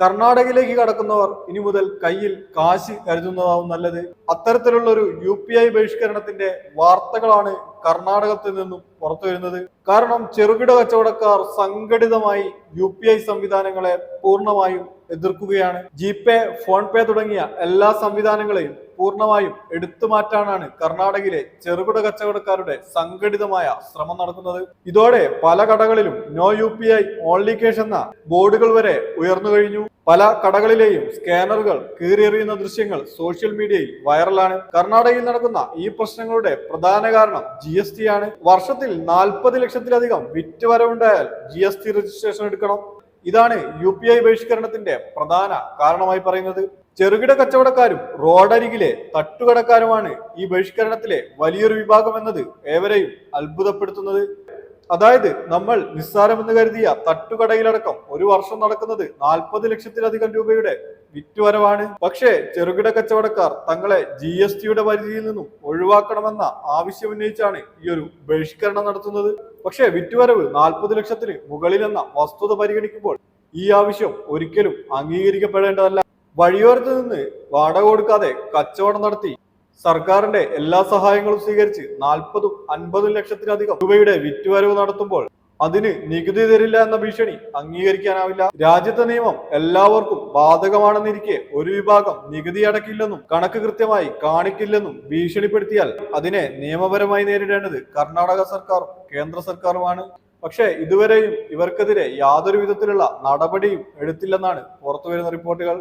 കർണാടകയിലേക്ക് കടക്കുന്നവർ ഇനി മുതൽ കയ്യിൽ കാശ് കരുതുന്നതാവും നല്ലത്. അത്തരത്തിലുള്ള ഒരു യു പി ഐ ബഹിഷ്കരണത്തിന്റെ വാർത്തകളാണ് കർണാടകത്തിൽ നിന്നും പുറത്തു വരുന്നത്. കാരണം ചെറുകിട കച്ചവടക്കാർ സംഘടിതമായി യു പി ഐ സംവിധാനങ്ങളെ പൂർണമായും എതിർക്കുകയാണ്. ജി പേ ഫോൺ പേ തുടങ്ങിയ എല്ലാ സംവിധാനങ്ങളെയും പൂർണമായും എടുത്തു മാറ്റാനാണ് കർണാടകയിലെ ചെറുകിട കച്ചവടക്കാരുടെ സംഘടിതമായ ശ്രമം നടക്കുന്നത് ഇതോടെ പല കടകളിലും no U P I only cash എന്ന ബോർഡുകൾ വരെ ഉയർന്നു കഴിഞ്ഞു. പല കടകളിലെയും സ്കാനറുകൾ കീറിയെറിയുന്ന ദൃശ്യങ്ങൾ സോഷ്യൽ മീഡിയയിൽ വൈറലാണ്. കർണാടകയിൽ നടക്കുന്ന ഈ പ്രശ്നങ്ങളുടെ പ്രധാന കാരണം ജി എസ് ടി ആണ്. വർഷത്തിൽ നാൽപ്പത് ലക്ഷത്തിലധികം വിറ്റ് വരവുണ്ടായാൽ ജി എസ് ടി രജിസ്ട്രേഷൻ എടുക്കണം. ഇതാണ് യു പി ഐ ബഹിഷ്കരണത്തിന്റെ പ്രധാന കാരണമായി പറയുന്നത്. ചെറുകിട കച്ചവടക്കാരും റോഡരികിലെ തട്ടുകടക്കാരുമാണ് ഈ ബഹിഷ്കരണത്തിലെ വലിയൊരു വിഭാഗം എന്നത് ഏവരെയും അത്ഭുതപ്പെടുത്തുന്നത്. അതായത് നമ്മൾ നിസ്സാരമെന്ന് കരുതിയ തട്ടുകടയിലടക്കം ഒരു വർഷം നടക്കുന്നത് നാൽപ്പത് ലക്ഷത്തിലധികം രൂപയുടെ വിറ്റുവരവാണ്. പക്ഷേ ചെറുകിട കച്ചവടക്കാർ തങ്ങളെ ജി എസ് ടിയുടെ പരിധിയിൽ നിന്നും ഒഴിവാക്കണമെന്ന ആവശ്യം ഉന്നയിച്ചാണ് ഈ ഒരു ബഹിഷ്കരണം നടത്തുന്നത്. പക്ഷേ വിറ്റുവരവ് നാൽപ്പത് ലക്ഷത്തിന് മുകളിലെന്ന വസ്തുത പരിഗണിക്കുമ്പോൾ ഈ ആവശ്യം ഒരിക്കലും അംഗീകരിക്കപ്പെടേണ്ടതല്ല. വഴിയോരത്ത് നിന്ന് വാടക കൊടുക്കാതെ കച്ചവടം നടത്തി സർക്കാരിന്റെ എല്ലാ സഹായങ്ങളും സ്വീകരിച്ച് നാൽപ്പതും അൻപതും ലക്ഷത്തിലധികം രൂപയുടെ വിറ്റുവരവ് നടത്തുമ്പോൾ അതിന് നികുതി തരില്ല എന്ന ഭീഷണി അംഗീകരിക്കാനാവില്ല. രാജ്യത്തെ നിയമം എല്ലാവർക്കും ബാധകമാണെന്നിരിക്കെ ഒരു വിഭാഗം നികുതി അടക്കില്ലെന്നും കണക്ക് കൃത്യമായി കാണിക്കില്ലെന്നും ഭീഷണിപ്പെടുത്തിയാൽ അതിനെ നിയമപരമായി നേരിടേണ്ടത് കർണാടക സർക്കാരും കേന്ദ്ര സർക്കാരുമാണ്. പക്ഷേ ഇതുവരെയും ഇവർക്കെതിരെ യാതൊരു വിധത്തിലുള്ള നടപടിയും എടുത്തില്ലെന്നാണ് പുറത്തുവരുന്ന റിപ്പോർട്ടുകൾ.